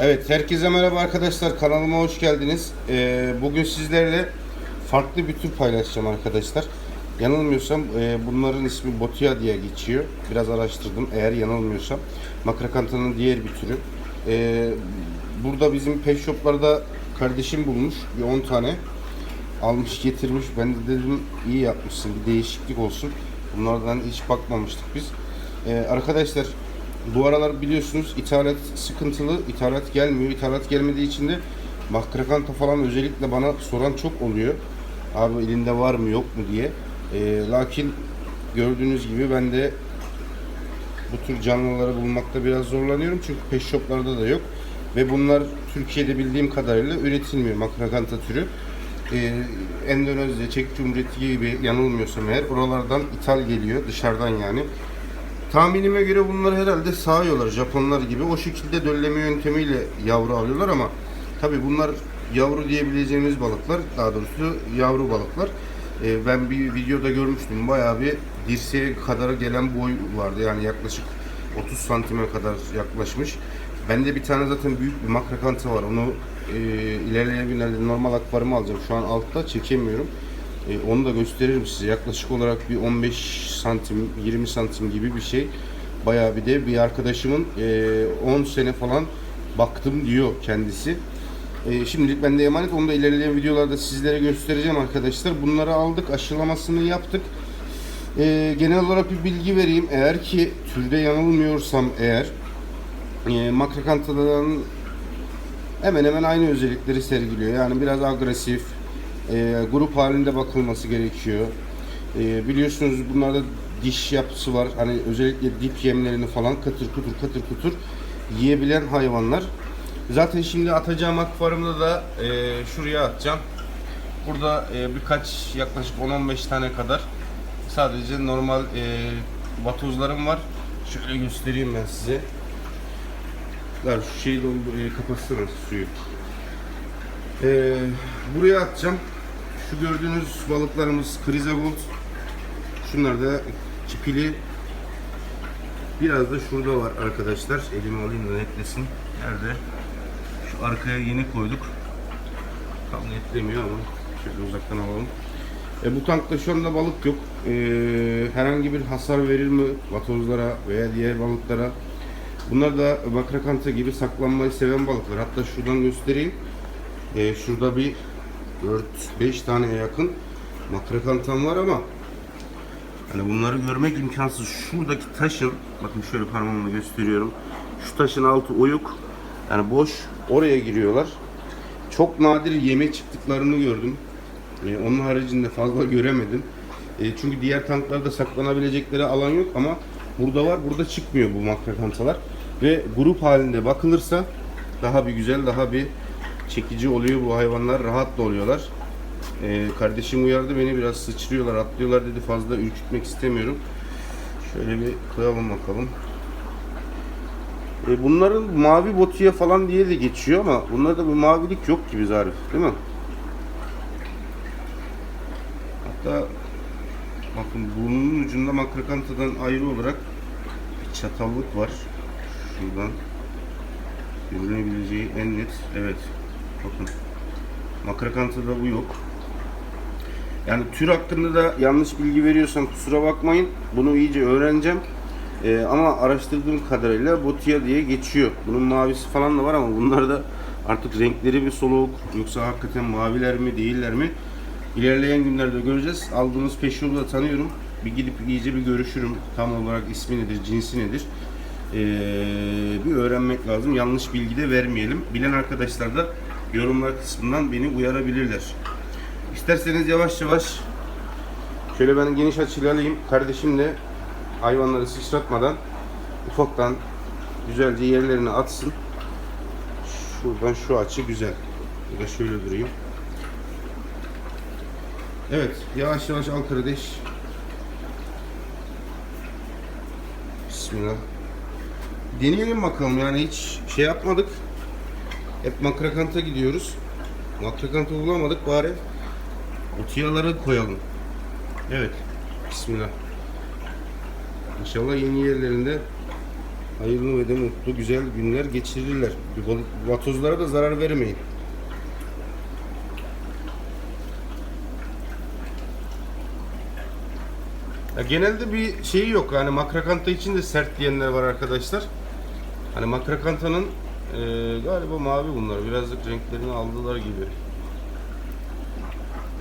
Evet, herkese merhaba arkadaşlar. Kanalıma hoş geldiniz. Ee, bugün sizlerle farklı bir tür paylaşacağım arkadaşlar. Yanılmıyorsam e, bunların ismi Botia diye geçiyor. Biraz araştırdım eğer yanılmıyorsam. Makrakantanın diğer bir türü. Ee, burada bizim pet shoplarda kardeşim bulmuş bir 10 tane. Almış getirmiş. Ben de dedim iyi yapmışsın bir değişiklik olsun. Bunlardan hiç bakmamıştık biz. Ee, arkadaşlar bu aralar biliyorsunuz ithalat sıkıntılı. ithalat gelmiyor. İthalat gelmediği için de makrakanta falan özellikle bana soran çok oluyor. Abi elinde var mı yok mu diye. Ee, lakin gördüğünüz gibi ben de bu tür canlıları bulmakta biraz zorlanıyorum. Çünkü pet shoplarda da yok. Ve bunlar Türkiye'de bildiğim kadarıyla üretilmiyor makrakanta türü. Ee, Endonezya, Çek Cumhuriyeti gibi yanılmıyorsam eğer oralardan ithal geliyor dışarıdan yani. Tahminime göre bunları herhalde sağıyorlar Japonlar gibi. O şekilde dölleme yöntemiyle yavru alıyorlar ama tabi bunlar yavru diyebileceğimiz balıklar. Daha doğrusu yavru balıklar. Ee, ben bir videoda görmüştüm. Bayağı bir dirseğe kadar gelen boy vardı. Yani yaklaşık 30 santime kadar yaklaşmış. Bende bir tane zaten büyük bir makrakanta var. Onu e, ilerleyen günlerde normal akvaryuma alacağım. Şu an altta çekemiyorum. E, onu da gösteririm size. Yaklaşık olarak bir 15 santim, 20 santim gibi bir şey. Bayağı bir de bir arkadaşımın e, 10 sene falan baktım diyor kendisi. E, şimdilik bende emanet. Onu da ilerleyen videolarda sizlere göstereceğim arkadaşlar. Bunları aldık, aşılamasını yaptık. E, genel olarak bir bilgi vereyim. Eğer ki türde yanılmıyorsam eğer e, makrakantadan hemen hemen aynı özellikleri sergiliyor. Yani biraz agresif, e, grup halinde bakılması gerekiyor. E, biliyorsunuz bunlarda diş yapısı var. Hani özellikle dip yemlerini falan katır kutur katır kutur yiyebilen hayvanlar. Zaten şimdi atacağım akvaryumda da e, şuraya atacağım. Burada e, birkaç yaklaşık 10-15 tane kadar sadece normal e, vatozlarım var. Şöyle göstereyim ben size. Ver şu şeyi e, kapatsana suyu. Ee, buraya atacağım. Şu gördüğünüz balıklarımız krizagold. Şunlar da çipili. Biraz da şurada var arkadaşlar. Elimi alayım da netlesin. Nerede? Şu arkaya yeni koyduk. Tam netlemiyor ama şöyle uzaktan alalım. E, bu tankta şu anda balık yok. E, herhangi bir hasar verir mi vatozlara veya diğer balıklara? Bunlar da makrakanta gibi saklanmayı seven balıklar. Hatta şuradan göstereyim. Ee, şurada bir 4-5 taneye yakın makrakantam var ama hani bunları görmek imkansız. Şuradaki taşın, bakın şöyle parmağımla gösteriyorum. Şu taşın altı oyuk, yani boş. Oraya giriyorlar. Çok nadir yeme çıktıklarını gördüm. Ee, onun haricinde fazla göremedim. Ee, çünkü diğer tanklarda saklanabilecekleri alan yok ama burada var. Burada çıkmıyor bu makrakantalar. Ve grup halinde bakılırsa daha bir güzel, daha bir çekici oluyor bu hayvanlar. Rahat da oluyorlar. Ee, kardeşim uyardı beni biraz sıçrıyorlar, atlıyorlar dedi. Fazla ürkütmek istemiyorum. Şöyle bir koyalım bakalım. Ee, bunların mavi botiye falan diye de geçiyor ama bunlarda bir mavilik yok gibi Zarif, değil mi? Hatta bakın burnunun ucunda makrakantadan ayrı olarak bir çatallık var. Şuradan görünebileceği en net. Evet. Bakın. Makrakantada bu yok. Yani tür hakkında da yanlış bilgi veriyorsam kusura bakmayın. Bunu iyice öğreneceğim. Ee, ama araştırdığım kadarıyla Botia diye geçiyor. Bunun mavisi falan da var ama bunlar da artık renkleri bir soluk yoksa hakikaten maviler mi değiller mi? İlerleyen günlerde göreceğiz. Aldığımız peşyolu da tanıyorum. Bir gidip iyice bir görüşürüm. Tam olarak ismi nedir, cinsi nedir? Ee, bir öğrenmek lazım. Yanlış bilgi de vermeyelim. Bilen arkadaşlar da yorumlar kısmından beni uyarabilirler. İsterseniz yavaş yavaş şöyle ben geniş açıyla alayım. Kardeşim de hayvanları sıçratmadan ufaktan güzelce yerlerine atsın. Şuradan şu açı güzel. Ya da şöyle durayım. Evet, yavaş yavaş al kardeş. Bismillah. Deneyelim bakalım yani hiç şey yapmadık. Hep makrakanta gidiyoruz. Makrakanta bulamadık bari. Otiyaları koyalım. Evet. Bismillah. İnşallah yeni yerlerinde hayırlı ve de mutlu güzel günler geçirirler. Vatozlara da zarar vermeyin. Ya genelde bir şeyi yok. Yani makrakanta için de sert diyenler var arkadaşlar. Hani makrakantanın galiba mavi bunlar. Birazcık renklerini aldılar gibi.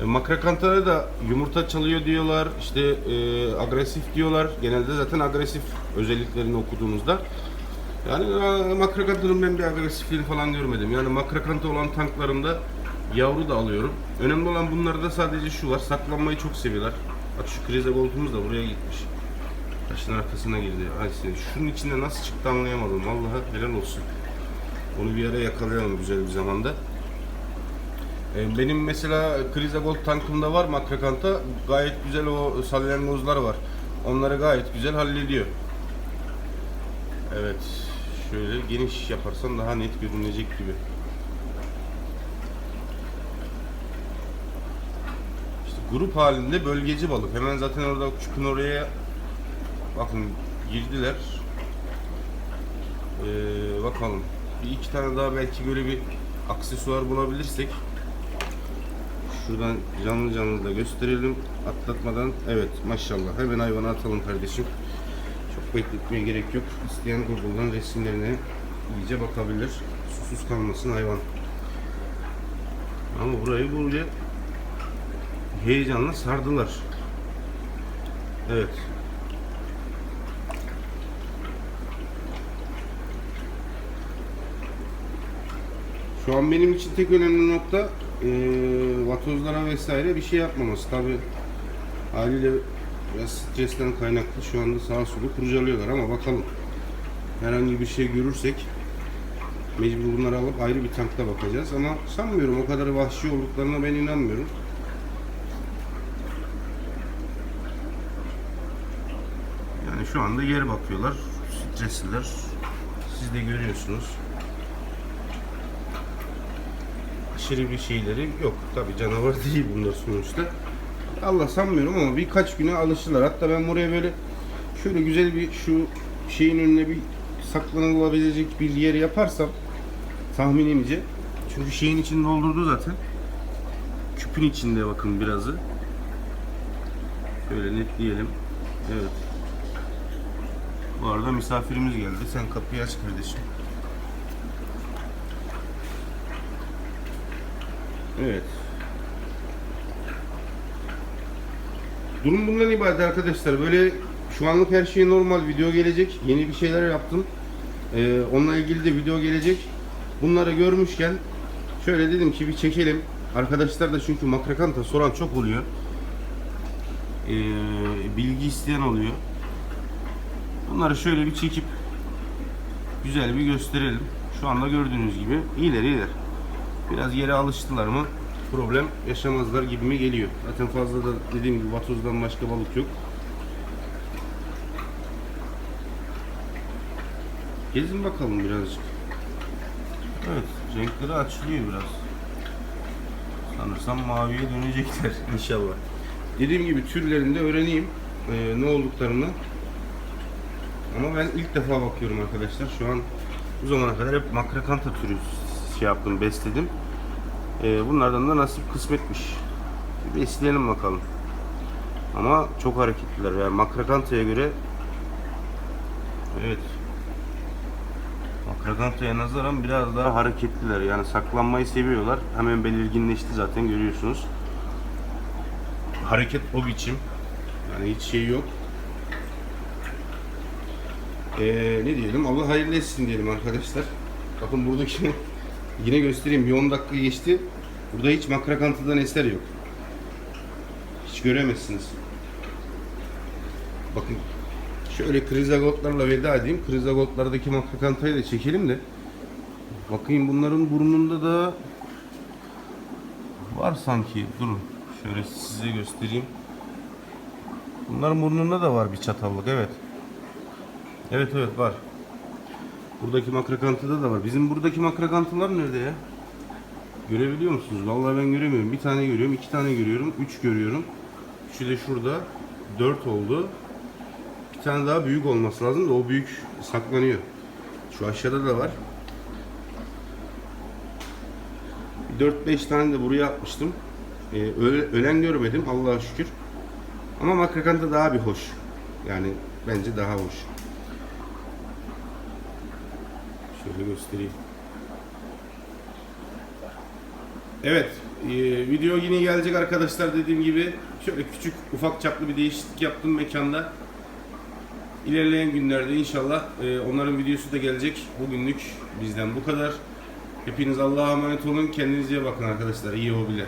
E, makrakantaya da yumurta çalıyor diyorlar. işte e, agresif diyorlar. Genelde zaten agresif özelliklerini okuduğunuzda. Yani e, makrakantanın ben bir agresifliğini falan görmedim. Yani makrakanta olan tanklarımda yavru da alıyorum. Önemli olan bunlarda sadece şu var. Saklanmayı çok seviyorlar. Bak şu krize voltumuz da buraya gitmiş. Taşın arkasına girdi. Ay. Şunun içinde nasıl çıktı anlayamadım. Vallahi helal olsun. Onu bir ara yakalayalım güzel bir zamanda. Ee, Benim mesela Kriza Gold tankımda var makrakanta. Gayet güzel o salyangozlar var. Onları gayet güzel hallediyor. Evet. Şöyle geniş yaparsan daha net görünecek gibi. İşte grup halinde bölgeci balık. Hemen zaten orada çıkın oraya bakın girdiler. Ee, bakalım. Bir iki tane daha belki böyle bir aksesuar bulabilirsek Şuradan canlı canlı da gösterelim atlatmadan. Evet maşallah hemen hayvana atalım kardeşim. Çok bekletmeye gerek yok. İsteyen Google'dan resimlerine iyice bakabilir. Susuz kalmasın hayvan. Ama burayı böyle heyecanla sardılar. Evet. Şu an benim için tek önemli nokta e, vatozlara vesaire bir şey yapmaması. Tabi haliyle biraz stresten kaynaklı şu anda sağa solu kurcalıyorlar ama bakalım. Herhangi bir şey görürsek mecbur bunları alıp ayrı bir tankta bakacağız ama sanmıyorum o kadar vahşi olduklarına ben inanmıyorum. Yani şu anda yer bakıyorlar. Stresliler. Siz de görüyorsunuz. Aşırı bir şeyleri yok. Tabi canavar değil bunlar sonuçta. Allah sanmıyorum ama birkaç güne alışırlar. Hatta ben buraya böyle şöyle güzel bir şu şeyin önüne bir saklanılabilecek bir yer yaparsam tahminimce çünkü şeyin içinde doldurdu zaten. Küpün içinde bakın birazı. Şöyle netleyelim. Evet. Bu arada misafirimiz geldi. Sen kapıyı aç kardeşim. Evet. Durum bundan ibaret arkadaşlar. Böyle şu anlık her şey normal. Video gelecek. Yeni bir şeyler yaptım. Ee, onunla ilgili de video gelecek. Bunları görmüşken şöyle dedim ki bir çekelim. Arkadaşlar da çünkü makrakanta soran çok oluyor. Ee, bilgi isteyen oluyor. Bunları şöyle bir çekip güzel bir gösterelim. Şu anda gördüğünüz gibi iyiler iyiler. Biraz yere alıştılar mı problem yaşamazlar gibi mi geliyor. Zaten fazla da dediğim gibi vatozdan başka balık yok. Gezin bakalım birazcık. Evet, renkleri açılıyor biraz. Sanırsam maviye dönecekler inşallah. Dediğim gibi türlerinde öğreneyim ee, ne olduklarını. Ama ben ilk defa bakıyorum arkadaşlar. Şu an bu zamana kadar hep makrakanta türü şey yaptım, besledim. Ee, bunlardan da nasip kısmetmiş. Besleyelim bakalım. Ama çok hareketliler. Yani makrakantaya göre evet makrakantaya nazaran biraz daha hareketliler. Yani saklanmayı seviyorlar. Hemen belirginleşti zaten görüyorsunuz. Hareket o biçim. Yani hiç şey yok. Ee, ne diyelim? Allah hayırlı etsin diyelim arkadaşlar. Bakın buradaki yine göstereyim. Bir 10 dakika geçti. Burada hiç makrakantıdan eser yok. Hiç göremezsiniz. Bakın şöyle krizagotlarla veda edeyim. Krizagotlardaki makrakantayı da çekelim de. Bakayım bunların burnunda da var sanki. Durun. Şöyle size göstereyim. Bunların burnunda da var bir çatallık. Evet. Evet evet var. Buradaki makrakantıda da var. Bizim buradaki makrakantılar nerede ya? Görebiliyor musunuz? Vallahi ben göremiyorum. Bir tane görüyorum, iki tane görüyorum, üç görüyorum. Üçü de şurada. Dört oldu. Bir tane daha büyük olması lazım da o büyük saklanıyor. Şu aşağıda da var. 4-5 tane de buraya atmıştım. Ee, öle- ölen görmedim Allah'a şükür. Ama makrakanta daha bir hoş. Yani bence daha hoş. Şöyle göstereyim. Evet, e, video yine gelecek arkadaşlar dediğim gibi. Şöyle küçük ufak çaplı bir değişiklik yaptım mekanda. İlerleyen günlerde inşallah e, onların videosu da gelecek. Bugünlük bizden bu kadar. Hepiniz Allah'a emanet olun. Kendinize iyi bakın arkadaşlar. İyi hobiler.